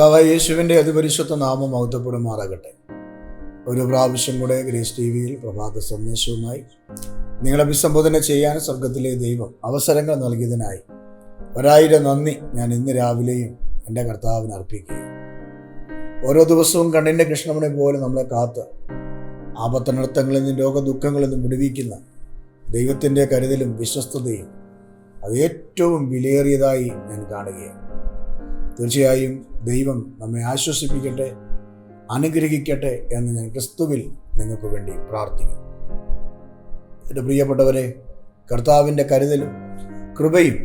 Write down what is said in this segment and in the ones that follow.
കർത്താവായ യേശുവിന്റെ അതിപരിശുദ്ധ നാമം മഹത്വപ്പെടുമാറാകട്ടെ. ഒരു പ്രാവശ്യം കൂടെ ഗ്രേസ് ടി വിയിൽ പ്രഭാത സന്ദേശവുമായി നിങ്ങളെ അഭിസംബോധന ചെയ്യാൻ സ്വർഗത്തിലെ ദൈവം അവസരങ്ങൾ നൽകിയതിനായി ഒരായിരം നന്ദി ഞാൻ ഇന്ന് രാവിലെയും എന്റെ കർത്താവിന് അർപ്പിക്കുകയും. ഓരോ ദിവസവും കണ്ണിന്റെ കൃഷ്ണമണി പോലെ നമ്മളെ കാത്ത് ആപത്തനർത്ഥങ്ങളിൽ നിന്നും രോഗദുഃഖങ്ങളിൽ നിന്നും വിടുവിക്കുന്ന ദൈവത്തിന്റെ കരുതലും വിശ്വസ്തതയും അത് ഏറ്റവും വിലയേറിയതായി ഞാൻ കാണുകയാണ്. തീർച്ചയായും ദൈവം നമ്മെ ആശ്വസിപ്പിക്കട്ടെ അനുഗ്രഹിക്കട്ടെ എന്ന് ഞാൻ ക്രിസ്തുവിൽ നിങ്ങൾക്ക് വേണ്ടി പ്രാർത്ഥിക്കുന്നു. എന്റെ പ്രിയപ്പെട്ടവരെ കർത്താവിന്റെ കരുതലും കൃപയും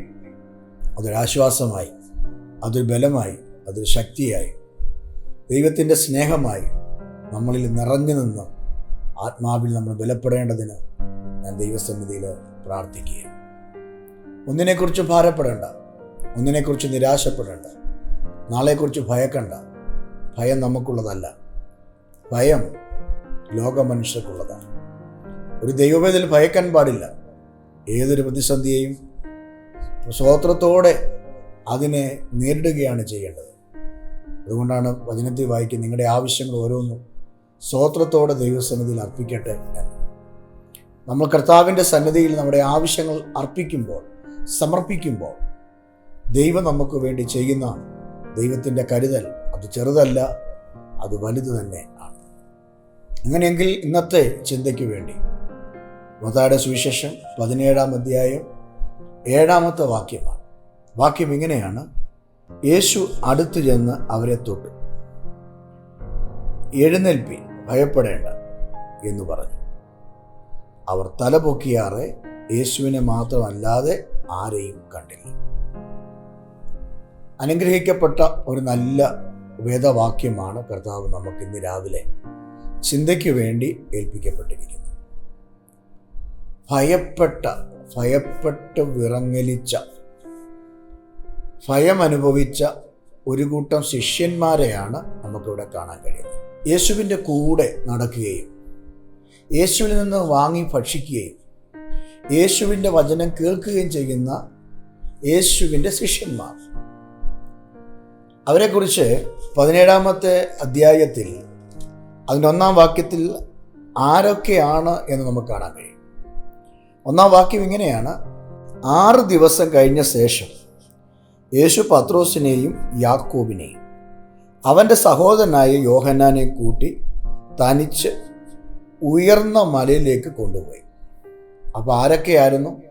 അതൊരാശ്വാസമായി അതൊരു ബലമായി അതൊരു ശക്തിയായി ദൈവത്തിന്റെ സ്നേഹമായി നമ്മളിൽ നിറഞ്ഞു നിന്ന് ആത്മാവിൽ നമ്മൾ ബലപ്പെടേണ്ടതിന് ഞാൻ ദൈവസന്നിധിയിൽ പ്രാർത്ഥിക്കുകയാണ്. ഒന്നിനെക്കുറിച്ച് ഭാരപ്പെടേണ്ട ഒന്നിനെക്കുറിച്ച് നിരാശപ്പെടേണ്ട നാളെക്കുറിച്ച് ഭയക്കണ്ട. ഭയം നമുക്കുള്ളതല്ല. ഭയം ലോകമനുഷ്യർക്കുള്ളതാണ്. ഒരു ദൈവവേദൽ ഭയക്കാൻ പാടില്ല. ഏതൊരു പ്രതിസന്ധിയെയും സ്വോത്രത്തോടെ അതിനെ നേരിടുകയാണ് ചെയ്യേണ്ടത്. അതുകൊണ്ടാണ് വചനത്തിൽ വായിക്കുക നിങ്ങളുടെ ആവശ്യങ്ങൾ ഓരോന്നും സ്വോത്രത്തോടെ ദൈവസന്നിധിയിൽ അർപ്പിക്കട്ടെ നമ്മൾ കർത്താവിന്റെ സന്നിധിയിൽ നമ്മുടെ ആവശ്യങ്ങൾ അർപ്പിക്കുമ്പോൾ സമർപ്പിക്കുമ്പോൾ ദൈവം നമുക്ക് വേണ്ടി ചെയ്യുന്ന ദൈവത്തിന്റെ കരുതൽ അത് ചെറുതല്ല അത് വലുത് തന്നെ ആണ്. അങ്ങനെയെങ്കിൽ ഇന്നത്തെ ചിന്തയ്ക്ക് വേണ്ടി മതാടെ സുവിശേഷം പതിനേഴാം അധ്യായം ഏഴാമത്തെ വാക്യമാണ്. വാക്യം ഇങ്ങനെയാണ്. യേശു അടുത്തു ചെന്ന് അവരെ തൊട്ടു. എഴുന്നേൽപ്പി ഭയപ്പെടേണ്ട എന്ന് പറഞ്ഞു. അവർ തലപൊക്കിയാറെ യേശുവിനെ മാത്രമല്ലാതെ ആരെയും കണ്ടില്ല. അനുഗ്രഹിക്കപ്പെട്ട ഒരു നല്ല വേദവാക്യമാണ് കർത്താവ് നമുക്ക് ഇന്ന് രാവിലെ ചിന്തയ്ക്ക് വേണ്ടി ഏൽപ്പിക്കപ്പെട്ടിരിക്കുന്നത്. ഭയപ്പെട്ട ഭയപ്പെട്ട് വിറങ്ങലിച്ച ഭയം അനുഭവിച്ച ഒരു കൂട്ടം ശിഷ്യന്മാരെയാണ് നമുക്കിവിടെ കാണാൻ കഴിയുന്നത്. യേശുവിന്റെ കൂടെ നടക്കുകയും യേശുവിൽ നിന്ന് വാങ്ങി ഭക്ഷിക്കുകയും യേശുവിന്റെ വചനം കേൾക്കുകയും ചെയ്യുന്ന യേശുവിന്റെ ശിഷ്യന്മാർ. അവരെക്കുറിച്ച് പതിനേഴാമത്തെ അധ്യായത്തിൽ അതിന്റെ ഒന്നാം വാക്യത്തിൽ ആരൊക്കെയാണ് എന്ന് നമുക്ക് കാണാൻ കഴിയും. ഒന്നാം വാക്യം ഇങ്ങനെയാണ്. ആറ് ദിവസം കഴിഞ്ഞ ശേഷം യേശു പത്രോസിനെയും യാക്കോബിനെയും അവന്റെ സഹോദരനായ യോഹന്നാനെയും കൂട്ടി തനിച്ച് ഉയർന്ന മലയിലേക്ക് കൊണ്ടുപോയി. അപ്പോൾ ആരൊക്കെയായിരുന്നു?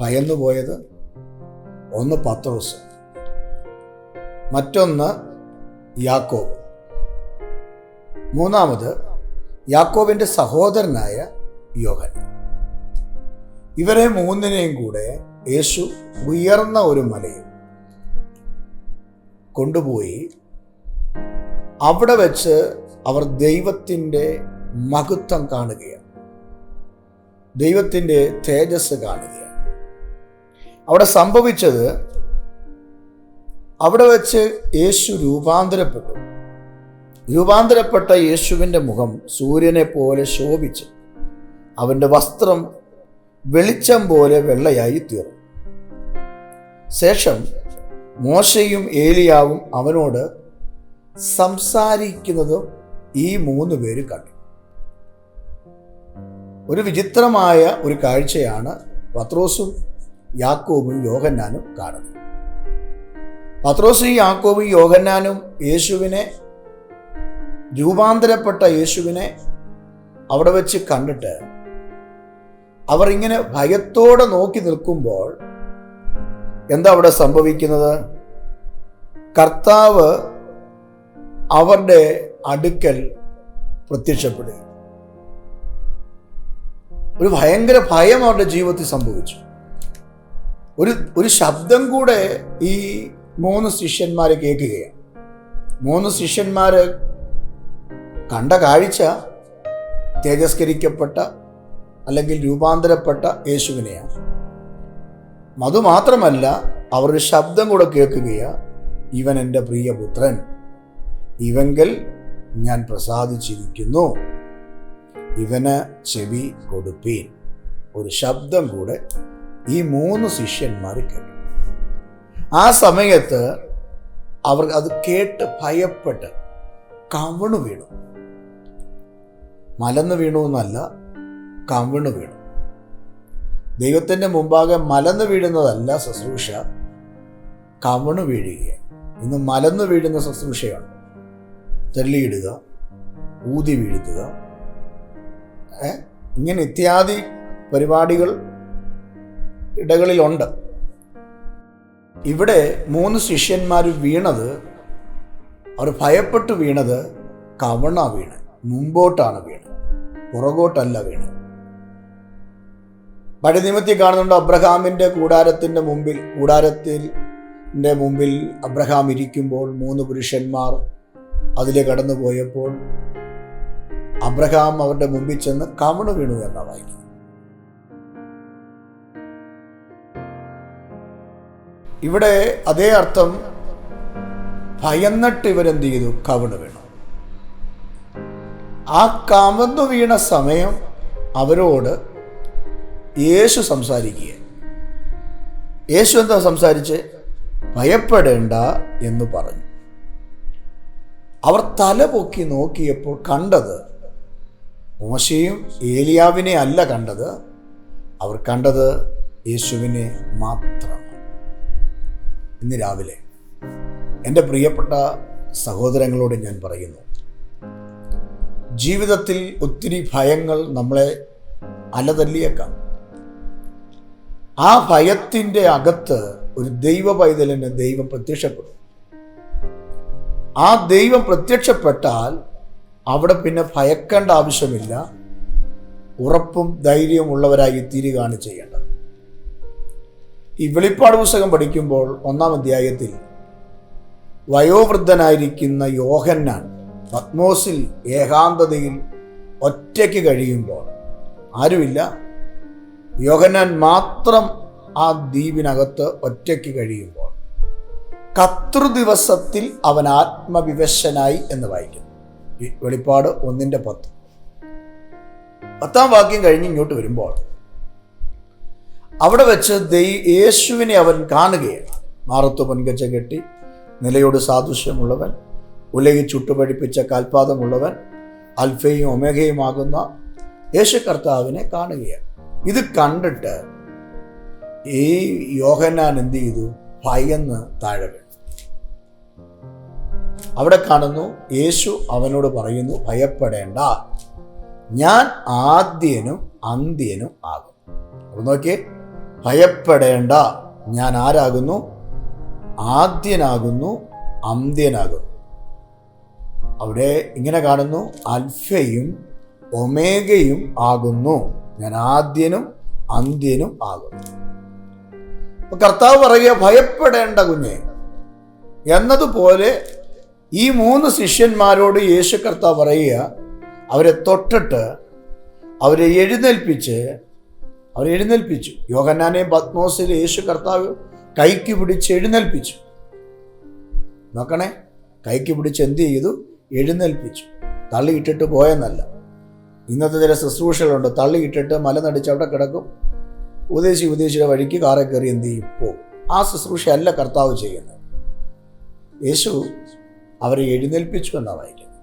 ഭയന്നു പോയത് ഒന്ന് പത്രോസ്. മറ്റൊന്ന് യാക്കോബ്. മൂന്നാമത് യാക്കോബിന്റെ സഹോദരനായ യോഹൻ. ഇവരെ മൂന്നിനെയും കൂടെ യേശു ഉയർന്ന ഒരു മലയിൽ കൊണ്ടുപോയി അവിടെ വെച്ച് അവർ ദൈവത്തിന്റെ മഹത്വം കാണുകയാണ്. ദൈവത്തിന്റെ തേജസ് കാണുകയാണ്. അവിടെ സംഭവിച്ചത് അവിടെ വെച്ച് യേശു രൂപാന്തരപ്പെട്ടു. രൂപാന്തരപ്പെട്ട യേശുവിന്റെ മുഖം സൂര്യനെ പോലെ ശോഭിച്ചു. അവന്റെ വസ്ത്രം വെളിച്ചം പോലെ വെള്ളയായി തീർന്നു. ശേഷം മോശയും ഏലിയാവും അവനോട് സംസാരിക്കുന്നത് ഈ മൂന്ന് പേര് കണ്ടു. ഒരു വിചിത്രമായ ഒരു കാഴ്ചയാണ് പത്രോസും യാക്കോബും യോഹന്നാനും കാണുന്നത്. പത്രോസും യാക്കോബ് യോഹന്നാനും യേശുവിനെ രൂപാന്തരപ്പെട്ട യേശുവിനെ അവിടെ വെച്ച് കണ്ടിട്ട് അവർ ഇങ്ങനെ ഭയത്തോടെ നോക്കി നിൽക്കുമ്പോൾ എന്താ അവിടെ സംഭവിക്കുന്നത്? കർത്താവ് അവരുടെ അടുക്കൽ പ്രത്യക്ഷപ്പെടുക ഒരു ഭയങ്കര ഭയം അവരുടെ ജീവിതത്തിൽ സംഭവിച്ചു. ഒരു ഒരു ശബ്ദം കൂടെ ഈ മൂന്ന് ശിഷ്യന്മാർ കേൾക്കുകയാണ്. മൂന്ന് ശിഷ്യന്മാർ കണ്ട കാഴ്ച തേജസ്കരിക്കപ്പെട്ട അല്ലെങ്കിൽ രൂപാന്തരപ്പെട്ട യേശുവിനെയാണ്. അതുമാത്രമല്ല അവരുടെ ശബ്ദം കൂടെ കേൾക്കുകയാണ് ഇവൻ എന്റെ പ്രിയപുത്രൻ. ഇവങ്കിൽ ഞാൻ പ്രസാദിച്ചിരിക്കുന്നു. ഇവന് ചെവി കൊടുപ്പീൻ. ഒരു ശബ്ദം കൂടെ ഈ മൂന്ന് ശിഷ്യന്മാർ കേട്ടു ആ സമയത്ത് അവർ അത് കേട്ട് ഭയപ്പെട്ട് കവണു വീണു. മലന്ന് വീണു എന്നല്ല കവണു വീണു. ദൈവത്തിന്റെ മുമ്പാകെ മലന്ന് വീഴുന്നതല്ല ശുശ്രൂഷ. കവണു വീഴുകയാണ്. ഇന്ന് മലന്ന് വീഴുന്ന ശുശ്രൂഷയാണ്. തെല്ലിയിടുക ഊതി വീഴ്ത്തുക? ഇങ്ങനെ ഇത്യാദി പരിപാടികൾ ഇടകളിലുണ്ട്. ഇവിടെ മൂന്ന് ശിഷ്യന്മാർ വീണത് അവർ ഭയപ്പെട്ട് വീണത് കവണ വീണ് മുമ്പോട്ടാണ് വീണ് പുറകോട്ടല്ല വീണ്. പഴയ നിയമത്തിൽ കാണുന്നുണ്ട് അബ്രഹാമിന്റെ കൂടാരത്തിന്റെ മുമ്പിൽ കൂടാരത്തിൽ മുമ്പിൽ അബ്രഹാം ഇരിക്കുമ്പോൾ മൂന്ന് പുരുഷന്മാർ അതിലെ കടന്നു പോയപ്പോൾ അബ്രഹാം അവരുടെ മുമ്പിൽ ചെന്ന് കവണ വീണു എന്നാണ് വായിക്കുന്നത്. ഇവിടെ അതേ അർത്ഥം ഭയന്നിട്ട് ഇവരെന്ത് ചെയ്തു കവണ് വീണു. ആ കമന്നു വീണ സമയം അവരോട് യേശു സംസാരിക്കുക യേശു എന്താ സംസാരിച്ച്? ഭയപ്പെടേണ്ട എന്ന് പറഞ്ഞു. അവർ തല പൊക്കി നോക്കിയപ്പോൾ കണ്ടത് മോശയും ഏലിയാവിനെ അല്ല കണ്ടത്. അവർ കണ്ടത് യേശുവിനെ മാത്രമാണ് ഇന്ന് രാവിലെ എന്റെ പ്രിയപ്പെട്ട സഹോദരങ്ങളോട് ഞാൻ പറയുന്നു ജീവിതത്തിൽ ഒത്തിരി ഭയങ്ങൾ നമ്മളെ അലതല്ലിയേക്കാം. ആ ഭയത്തിന്റെ അകത്ത് ഒരു ദൈവ പൈതലിന് ദൈവം പ്രത്യക്ഷപ്പെടും. ആ ദൈവം പ്രത്യക്ഷപ്പെട്ടാൽ അവിടെ പിന്നെ ഭയക്കേണ്ട ആവശ്യമില്ല ഉറപ്പും ധൈര്യവും ഉള്ളവരായി തീരുകയാണ് ചെയ്യേണ്ടത്. ഈ വെളിപ്പാട് പുസ്തകം പഠിക്കുമ്പോൾ ഒന്നാം അധ്യായത്തിൽ വയോവൃദ്ധനായിരിക്കുന്ന യോഹന്നാൻ പത്മോസിൽ ഏകാന്തതയിൽ ഒറ്റയ്ക്ക് കഴിയുമ്പോൾ. ആരുമില്ല. യോഹന്നാൻ മാത്രം ആ ദ്വീപിനകത്ത് ഒറ്റയ്ക്ക് കഴിയുമ്പോൾ. കർത്തൃദിവസത്തിൽ അവൻ ആത്മവിവശനായി എന്ന് വായിക്കുന്നു. വെളിപ്പാട് ഒന്നിന്റെ പത്ത്. പത്താം വാക്യം കഴിഞ്ഞ് ഇങ്ങോട്ട് വരുമ്പോൾ അവിടെ വെച്ച് ദൈ യേശുവിനെ അവൻ കാണുകയാണ്. മാറത്ത് പൊൻകച്ച കെട്ടി നിലയോട് സാദൃശ്യമുള്ളവൻ ഉലകി ചുട്ടുപഴിപ്പിച്ച കാൽപാദമുള്ളവൻ അൽഫയും ഒമേഘയുമാകുന്ന യേശു കർത്താവിനെ കാണുകയാണ്. ഇത് കണ്ടിട്ട് ഈ യോഹന്നാൻ എന്ത് ചെയ്തു? ഭയന്ന് താഴെ വീണു. അവിടെ കാണുന്നു യേശു അവനോട് പറയുന്നു ഭയപ്പെടേണ്ട. ഞാൻ ആദ്യനും അന്ത്യനും ആകും നോക്കിയേ ഭയപ്പെടേണ്ട. ഞാൻ ആരാകുന്നു? ആദ്യനാകുന്നു അന്ത്യനാകുന്നു. അവിടെ ഇങ്ങനെ കാണുന്നു അൽഫയും ഒമേഗയും ആകുന്നു. ഞാൻ ആദ്യനും അന്ത്യനും ആകുന്നു. കർത്താവ് പറയുക ഭയപ്പെടേണ്ട കുഞ്ഞെ. എന്നതുപോലെ ഈ മൂന്ന് ശിഷ്യന്മാരോട് യേശു കർത്താവ് പറയുക അവരെ തൊട്ടിട്ട് അവരെ എഴുന്നേൽപ്പിച്ച് അവരെ എഴുന്നേൽപ്പിച്ചു. യോഗന്നാനെയും പത്മോസിൽ യേശു കർത്താവ് കൈക്ക് പിടിച്ച് എഴുന്നേൽപ്പിച്ചു. നോക്കണേ കൈക്ക് പിടിച്ച് എന്ത് ചെയ്തു? എഴുന്നേൽപ്പിച്ചു. തള്ളിയിട്ടിട്ട് പോയെന്നല്ല. ഇന്നത്തെ ചില ശുശ്രൂഷകളുണ്ട്. തള്ളിയിട്ടിട്ട് മലനടിച്ച് അവിടെ കിടക്കും. ഉപദേശി ഉപദേശിയുടെ വഴിക്ക് കാറെ കയറി എന്ത് ചെയ്യും? പോകും ആ ശുശ്രൂഷയല്ല കർത്താവ് ചെയ്യുന്നത്. യേശു അവരെ എഴുന്നേൽപ്പിച്ചു എന്നാണ് വായിക്കുന്നത്.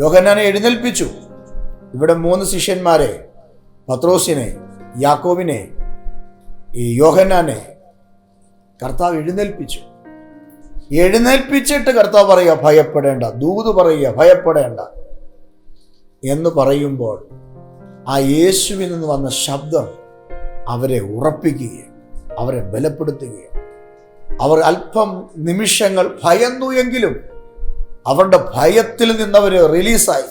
യോഹന്നാനെ എഴുന്നേൽപ്പിച്ചു. ഇവിടെ മൂന്ന് ശിഷ്യന്മാരെ പത്രോസിനെ യാക്കോവിനെ ഈ യോഹന്നാനെ കർത്താവ് എഴുന്നേൽപ്പിച്ചു. എഴുന്നേൽപ്പിച്ചിട്ട് കർത്താവ് പറയുക ഭയപ്പെടേണ്ട ദൂത് പറയുക ഭയപ്പെടേണ്ട. എന്ന് പറയുമ്പോൾ ആ യേശുവിൽ നിന്ന് വന്ന ശബ്ദം അവരെ ഉറപ്പിക്കുകയും അവരെ ബലപ്പെടുത്തുകയും അവർ അല്പം നിമിഷങ്ങൾ ഭയന്നു എങ്കിലും അവരുടെ ഭയത്തിൽ നിന്നവർ റിലീസായി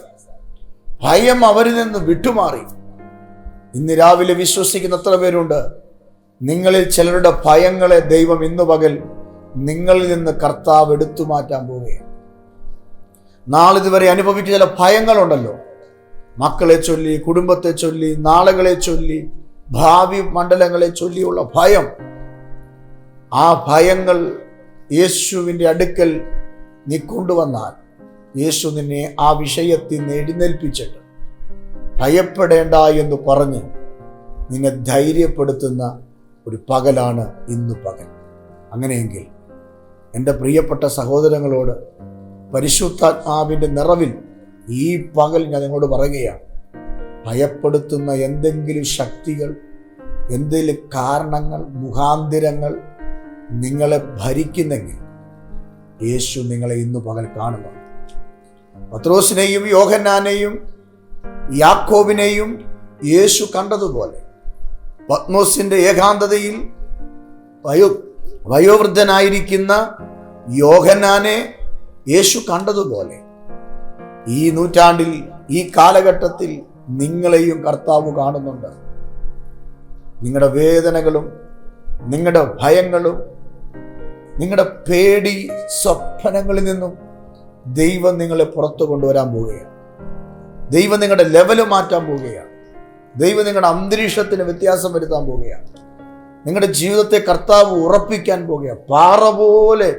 ഭയം അവരിൽ നിന്ന് വിട്ടുമാറി. ഇന്ന് രാവിലെ വിശ്വസിക്കുന്ന എത്ര പേരുണ്ട്. നിങ്ങളിൽ ചിലരുടെ ഭയങ്ങളെ ദൈവം ഇന്ന് പകൽ നിങ്ങളിൽ നിന്ന് കർത്താവ് എടുത്തു മാറ്റാൻ പോവുകയാണ്. നാളിതുവരെ അനുഭവിച്ച ചില ഭയങ്ങളുണ്ടല്ലോ. മക്കളെ ചൊല്ലി കുടുംബത്തെ ചൊല്ലി നാളുകളെ ചൊല്ലി ഭാവി മണ്ഡലങ്ങളെ ചൊല്ലിയുള്ള ഭയം. ആ ഭയങ്ങൾ യേശുവിന്റെ അടുക്കൽ നീ കൊണ്ടുവന്നാൽ യേശു നിന്നെ ആ വിഷയത്തിൽ നിന്ന് എഴുന്നേൽപ്പിച്ചിട്ട് ഭയപ്പെടേണ്ട എന്ന് പറഞ്ഞ് നിന്നെ ധൈര്യപ്പെടുത്തുന്ന ഒരു പകലാണ് ഇന്ന് പകൽ. അങ്ങനെയെങ്കിൽ എന്റെ പ്രിയപ്പെട്ട സഹോദരങ്ങളോട് പരിശുദ്ധാത്മാവിന്റെ നിറവിൽ ഈ പകൽ ഞാൻ നിങ്ങളോട് പറയുകയാണ്. ഭയപ്പെടുത്തുന്ന എന്തെങ്കിലും ശക്തികൾ എന്തെങ്കിലും കാരണങ്ങൾ മുഖാന്തിരങ്ങൾ നിങ്ങളെ ഭരിക്കുന്നെങ്കിൽ യേശു നിങ്ങളെ ഇന്ന് പകൽ കാണുന്നു. പത്രോസിനെയും യോഹന്നാനെയും യാക്കോബിനെയും യേശു കണ്ടതുപോലെ. പത്മോസിന്റെ ഏകാന്തതയിൽ വയോ വയോവൃദ്ധനായിരിക്കുന്ന യോഹനാനെ യേശു കണ്ടതുപോലെ. ഈ നൂറ്റാണ്ടിൽ ഈ കാലഘട്ടത്തിൽ നിങ്ങളെയും കർത്താവ് കാണുന്നുണ്ട്. നിങ്ങളുടെ വേദനകളും നിങ്ങളുടെ ഭയങ്ങളും നിങ്ങളുടെ പേടി സ്വപ്നങ്ങളിൽ നിന്നും ദൈവം നിങ്ങളെ പുറത്തു കൊണ്ടുവരാൻ പോവുകയാണ്. ദൈവം നിങ്ങളുടെ ലെവൽ മാറ്റാൻ പോവുകയാണ്. ദൈവം നിങ്ങളുടെ അന്തരീക്ഷത്തിന് വ്യത്യാസം വരുത്താൻ പോവുകയാണ്. നിങ്ങളുടെ ജീവിതത്തെ കർത്താവ് ഉറപ്പിക്കാൻ പോവുകയാണ്. പാറ പോലെ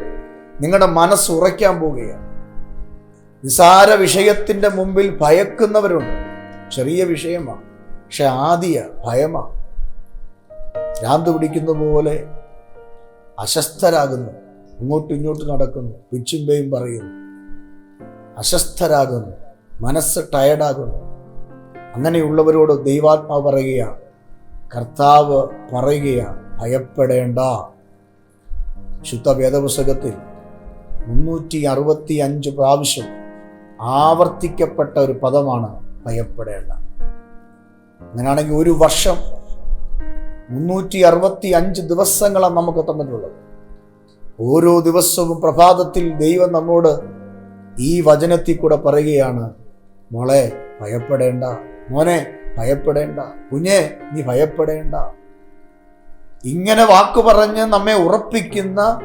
നിങ്ങളുടെ മനസ്സ് ഉറയ്ക്കാൻ പോവുകയാണ്. നിസാര വിഷയത്തിന്റെ മുമ്പിൽ ഭയക്കുന്നവരുണ്ട്. ചെറിയ വിഷയമാണ്. പക്ഷെ ആദ്യ ഭയമാണ്. ഭ്രാന്ത് പിടിക്കുന്ന പോലെ അശസ്തരാകുന്നു ഇങ്ങോട്ടും ഇങ്ങോട്ടും നടക്കുന്നു. പിച്ചുമ്പയും പറയുന്നു. അശസ്തരാകുന്നു മനസ്സ് ടയർഡാകുന്നു അങ്ങനെയുള്ളവരോട് ദൈവാത്മാവ് പറയുകയാണ്. കർത്താവ് പറയുകയാണ് ഭയപ്പെടേണ്ട. ശുദ്ധ വേദപുസ്തകത്തിൽ മുന്നൂറ്റി അറുപത്തി അഞ്ച് പ്രാവശ്യം ആവർത്തിക്കപ്പെട്ട ഒരു പദമാണ് ഭയപ്പെടേണ്ട. അങ്ങനെയാണെങ്കിൽ ഒരു വർഷം മുന്നൂറ്റി അറുപത്തി അഞ്ച് ദിവസങ്ങളാണ് നമുക്ക് തന്നിട്ടുള്ളത്. ഓരോ ദിവസവും പ്രഭാതത്തിൽ ദൈവം നമ്മോട് ഈ വചനത്തിൽ കൂടെ പറയുകയാണ് മോളെ ഭയപ്പെടേണ്ട. മോനെ ഭയപ്പെടേണ്ട. കുഞ്ഞെ നീ ഭയപ്പെടേണ്ട. ഇങ്ങനെ വാക്കു പറഞ്ഞ് നമ്മെ ഉറപ്പിക്കുന്ന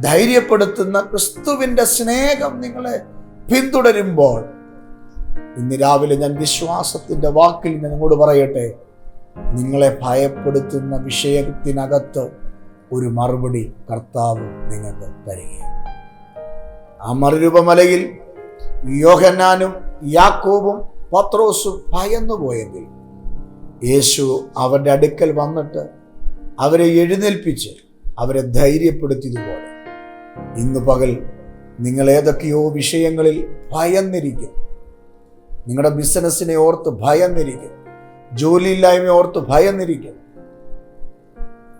ധൈര്യപ്പെടുത്തുന്ന ക്രിസ്തുവിന്റെ സ്നേഹം നിങ്ങളെ പിന്തുടരുമ്പോൾ ഇന്ന് രാവിലെ ഞാൻ വിശ്വാസത്തിന്റെ വാക്കിൽ ഞാൻ നിങ്ങളോട് പറയട്ടെ. നിങ്ങളെ ഭയപ്പെടുത്തുന്ന വിഷയത്തിനകത്ത് ഒരു മറുപടി കർത്താവ് നിങ്ങൾക്ക് തരികയാണ്. ആ മറുരൂപമലയിൽ യോഹന്നാനും യാക്കോബും പത്രോസും ഭയന്നു പോയെങ്കിൽ യേശു അവരുടെ അടുക്കൽ വന്നിട്ട് അവരെ എഴുന്നേൽപ്പിച്ച് അവരെ ധൈര്യപ്പെടുത്തിയതുപോലെ. ഇന്ന് പകൽ നിങ്ങൾ ഏതൊക്കെയോ വിഷയങ്ങളിൽ ഭയന്നിരിക്കും. നിങ്ങളുടെ ബിസിനസ്സിനെ ഓർത്ത് ഭയന്നിരിക്കും. ജോലിയില്ലായ്മ ഓർത്ത് ഭയന്നിരിക്കും.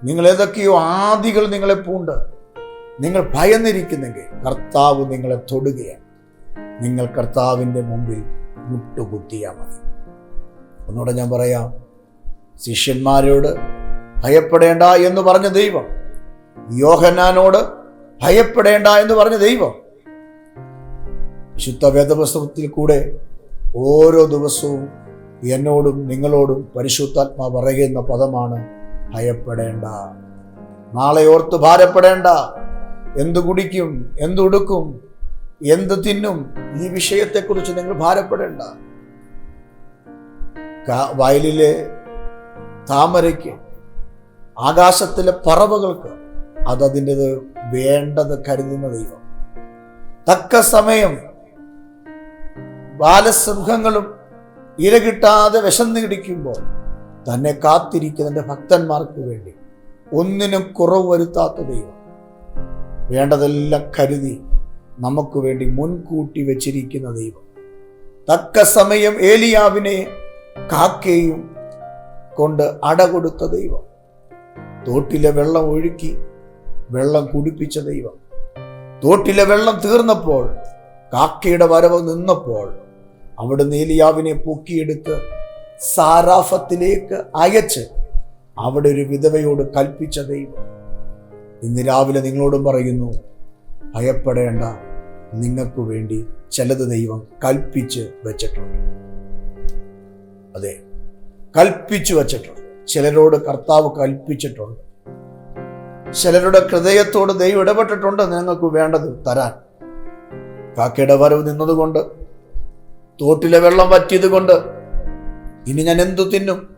നിങ്ങൾ ഏതൊക്കെയോ ആദികൾ നിങ്ങളെ പൂണ്ട്. നിങ്ങൾ ഭയന്നിരിക്കുന്നെങ്കിൽ കർത്താവ് നിങ്ങളെ തൊടുകയാണ്. നിങ്ങൾ കർത്താവിന്റെ മുമ്പിൽ മുട്ടുകുത്തിയാൽ മതി. ഒന്നുകൂടെ ഞാൻ പറയാം ശിഷ്യന്മാരോട് ഭയപ്പെടേണ്ട എന്ന് പറഞ്ഞ ദൈവം യോഹന്നാനോട് ഭയപ്പെടേണ്ട എന്ന് പറഞ്ഞ ദൈവം വിശുദ്ധ വേദപുസ്തകത്തിൽ കൂടെ ഓരോ ദിവസവും എന്നോടും നിങ്ങളോടും പരിശുദ്ധാത്മാ പറയുന്ന പദമാണ് ഭയപ്പെടേണ്ട. നാളെ ഓർത്ത് ഭാരപ്പെടേണ്ട. എന്തു കുടിക്കും എന്തുടുക്കും എന്ത് തിന്നും? ഈ വിഷയത്തെക്കുറിച്ച് നിങ്ങൾ ഭാരപ്പെടേണ്ട. വയലിലെ താമരയ്ക്ക് ആകാശത്തിലെ പറവകൾക്ക് അതതിന്റെത് വേണ്ടത് കരുതുന്ന ദൈവം. തക്ക സമയം ബാലസിംഹങ്ങളും ഇര കിട്ടാതെ വിശന്ന് കിടിക്കുമ്പോൾ തന്നെ കാത്തിരിക്കുന്നതിന്റെ ഭക്തന്മാർക്ക് വേണ്ടി ഒന്നിനും കുറവ് വരുത്താത്ത ദൈവം. വേണ്ടതെല്ലാം കരുതി നമുക്ക് വേണ്ടി മുൻകൂട്ടി വെച്ചിരിക്കുന്ന ദൈവം. തക്ക സമയം ഏലിയാവിനെ കാക്കയും കൊണ്ട് അട കൊടുത്ത ദൈവം. തോട്ടിലെ വെള്ളം ഒഴുക്കി വെള്ളം കുടിപ്പിച്ച ദൈവം. തോട്ടിലെ വെള്ളം തീർന്നപ്പോൾ കാക്കയുടെ വരവ് നിന്നപ്പോൾ അവിടുന്ന് ഏലിയാവിനെ പൊക്കിയെടുത്ത് സാരാഫത്തിലേക്ക് അയച്ച് അവിടെ ഒരു വിധവയോട് കൽപ്പിച്ച ദൈവം. ഇന്ന് രാവിലെ നിങ്ങളോടും പറയുന്നു ഭയപ്പെടേണ്ട. നിങ്ങൾക്ക് വേണ്ടി ചിലത് ദൈവം കൽപ്പിച്ച് വെച്ചിട്ടുണ്ട്. അതെ കൽപ്പിച്ചു വച്ചിട്ടുണ്ട്. ചിലരോട് കർത്താവ് കൽപ്പിച്ചിട്ടുണ്ട്. ചിലരുടെ ഹൃദയത്തോട് ദൈവം ഇടപെട്ടിട്ടുണ്ട് നിങ്ങൾക്ക് വേണ്ടത് തരാൻ. കാക്കയുടെ വരവ് നിന്നതുകൊണ്ട് തോട്ടിലെ വെള്ളം വറ്റിയത് കൊണ്ട് ഇനി ഞാൻ എന്തു തിന്നും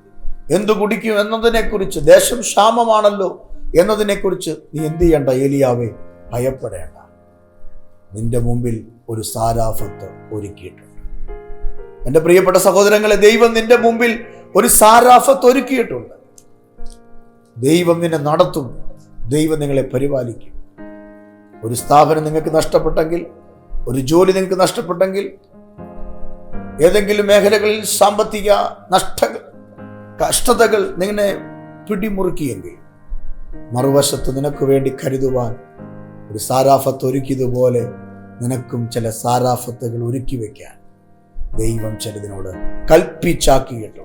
എന്തു കുടിക്കും എന്നതിനെക്കുറിച്ച് ദേശം ക്ഷാമമാണല്ലോ എന്നതിനെക്കുറിച്ച് നീ എന്ത് ചെയ്യണ്ട? ഏലിയാവേ ഭയപ്പെടേണ്ട. നിന്റെ മുമ്പിൽ ഒരു സാരാഫത്ത് ഒരുക്കിയിട്ടുണ്ട്. എന്റെ പ്രിയപ്പെട്ട സഹോദരങ്ങളെ ദൈവം നിന്റെ മുമ്പിൽ ഒരു സാരാഫത്ത് ഒരുക്കിയിട്ടുണ്ട്. ദൈവം നിന്നെ നടത്തും. ദൈവം നിങ്ങളെ പരിപാലിക്കും. ഒരു സ്ഥാപനം നിങ്ങൾക്ക് നഷ്ടപ്പെട്ടെങ്കിൽ ഒരു ജോലി നിങ്ങൾക്ക് നഷ്ടപ്പെട്ടെങ്കിൽ ഏതെങ്കിലും മേഖലകളിൽ സാമ്പത്തിക നഷ്ട കഷ്ടതകൾ നിങ്ങളെ പിടിമുറുക്കിയെങ്കിൽ മറുവശത്ത് നിനക്ക് വേണ്ടി കരുതുവാൻ ഒരു സാരാഫത്ത് ഒരുക്കിയതുപോലെ നിനക്കും ചില സാരാഫത്തുകൾ ഒരുക്കി വയ്ക്കാൻ ദൈവം ചിലതിനോട് കൽപ്പിച്ചാക്കി കേട്ടോ.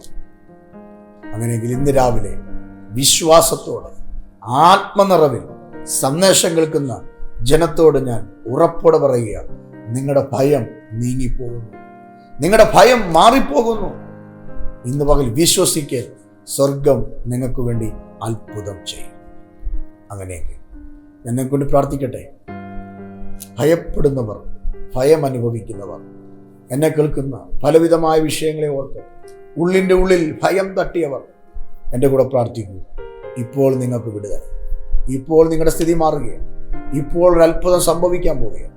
അങ്ങനെയെങ്കിൽ ഇന്ന് രാവിലെ വിശ്വാസത്തോടെ ആത്മനിറവിൽ സന്ദേശം കേൾക്കുന്ന ജനത്തോട് ഞാൻ ഉറപ്പോടെ പറയുക നിങ്ങളുടെ ഭയം നീങ്ങിപ്പോകുന്നു. നിങ്ങളുടെ ഭയം മാറിപ്പോകുന്നു. ഇന്ന് പകൽ വിശ്വസിക്ക് സ്വർഗം നിങ്ങൾക്ക് വേണ്ടി അത്ഭുതം ചെയ്യും. അങ്ങനെയെങ്കിൽ എന്നെ കൊണ്ട് പ്രാർത്ഥിക്കട്ടെ? ഭയപ്പെടുന്നവർ ഭയം അനുഭവിക്കുന്നവർ എന്നെ കേൾക്കുന്ന പലവിധമായ വിഷയങ്ങളെ ഓർത്ത് ഉള്ളിന്റെ ഉള്ളിൽ ഭയം തട്ടിയവർ എന്റെ കൂടെ പ്രാർത്ഥിക്കൂ ഇപ്പോൾ നിങ്ങൾക്ക് വിടുക ഇപ്പോൾ നിങ്ങളുടെ സ്ഥിതി മാറുകയാണ് ഇപ്പോൾ ഒരു അത്ഭുതം സംഭവിക്കാൻ പോവുകയാണ്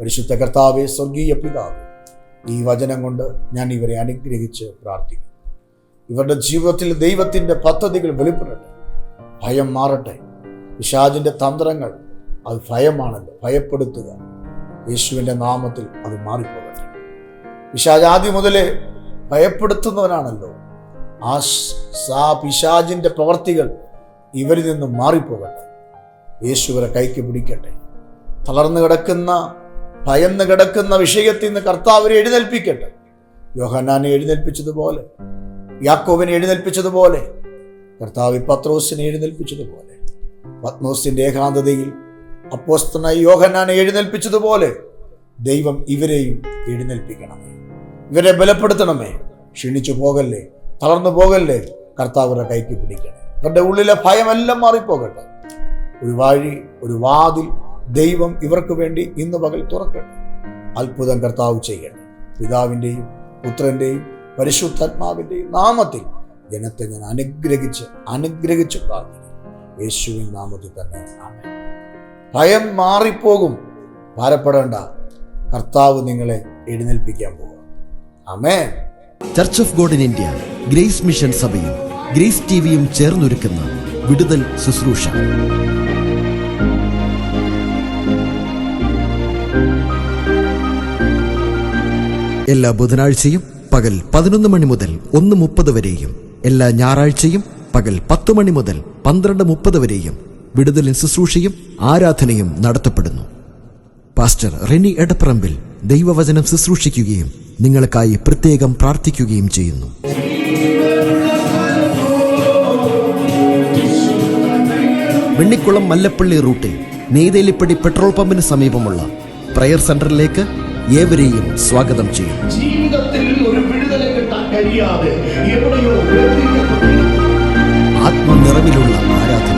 പരിശുദ്ധ കർത്താവെ സ്വർഗീയ പിതാവ് ഈ വചനം കൊണ്ട് ഞാൻ ഇവരെ അനുഗ്രഹിച്ച് പ്രാർത്ഥിക്കും ഇവരുടെ ജീവിതത്തിൽ ദൈവത്തിന്റെ പദ്ധതികൾ വെളിപ്പെടട്ടെ ഭയം മാറട്ടെ. പിശാജിന്റെ തന്ത്രങ്ങൾ അത് ഭയമാണല്ലോ. ഭയപ്പെടുത്തുക. യേശുവിന്റെ നാമത്തിൽ അത് മാറിപ്പോകട്ടെ. പിശാജാതി മുതലേ ഭയപ്പെടുത്തുന്നവനാണല്ലോ. ആ സാ പിശാജിന്റെ പ്രവർത്തികൾ ഇവരിൽ നിന്നും മാറിപ്പോകട്ടെ. യേശുവരെ കൈക്ക് പിടിക്കട്ടെ. തളർന്നു കിടക്കുന്ന ഭയന്ന് കിടക്കുന്ന വിഷയത്തിൽ നിന്ന് കർത്താവിനെ എഴുന്നേൽപ്പിക്കട്ടെ. യോഹനാനെ എഴുന്നേൽപ്പിച്ചതുപോലെ യാക്കോബിനെ എഴുന്നേൽപ്പിച്ചതുപോലെ കർത്താവ് പത്രോസിനെ എഴുന്നേൽപ്പിച്ചതുപോലെ പത്മോസിന്റെ ഏകാന്തതയിൽ അപ്പോസ്തന യോഹനാനെ എഴുന്നേൽപ്പിച്ചതുപോലെ ദൈവം ഇവരെയും എഴുന്നേൽപ്പിക്കണമേ. ഇവരെ ബലപ്പെടുത്തണമേ. ക്ഷീണിച്ചു പോകല്ലേ തളർന്നു പോകല്ലേ കർത്താവിനെ കൈക്ക് പിടിക്കണേ. ഇവരുടെ ഉള്ളിലെ ഭയമെല്ലാം മാറിപ്പോകട്ടെ. ഒരു വഴി ഒരു വാതിൽ ദൈവം ഇവർക്ക് വേണ്ടി ഇന്ന് പകൽ തുറക്കട്ടെ. അത്ഭുതം കർത്താവ് ചെയ്യട്ടെ. പിതാവിന്റെയും പുത്രന്റെയും പരിശുദ്ധാത്മാവിന്റെയും നാമത്തിൽ ജനത്തെ ഞാൻ അനുഗ്രഹിച്ച് അനുഗ്രഹിച്ച് പ്രാർത്ഥിക്കും യേശുവിൻ നാമത്തിൽ തന്നെ ആമേൻ. ഭയം മാറിപ്പോകും. ഭാരപ്പെടേണ്ട. കർത്താവ് നിങ്ങളെ എഴുന്നേൽപ്പിക്കാൻ പോകും. അമേ church of God in India grace mission സഭയും ഗ്രേസ് ടിവിയും ചേർന്നൊരുക്കുന്ന വിടുതൽ ശുശ്രൂഷ. എല്ലാ ബുധനാഴ്ചയും പകൽ പതിനൊന്ന് മണി മുതൽ ഒന്ന് മുപ്പത് വരെയും എല്ലാ ഞായറാഴ്ചയും പകൽ പത്ത് മണി മുതൽ പന്ത്രണ്ട് മുപ്പത് വരെയും വിടുതലിൻ ശുശ്രൂഷയും ആരാധനയും നടത്തപ്പെടുന്നു. പാസ്റ്റർ റെനി എടപ്പറമ്പിൽ ദൈവവചനം ശുശ്രൂഷിക്കുകയും നിങ്ങൾക്കായി പ്രത്യേകം പ്രാർത്ഥിക്കുകയും ചെയ്യുന്നു. വെണ്ണിക്കുളം മല്ലപ്പള്ളി റൂട്ടിൽ നെയ്തേലിപ്പടി പെട്രോൾ പമ്പിന് സമീപമുള്ള പ്രയർ സെന്ററിലേക്ക് ഏവരെയും സ്വാഗതം ചെയ്യും. ജീവിതത്തിൽ ഒരു വിടുതല കിട്ടാൻ കഴിയാതെ എവിടെയോ ബന്ധിക്കപ്പെട്ടിരുന്നു ആത്മനിറവിലുള്ള ആരാധന.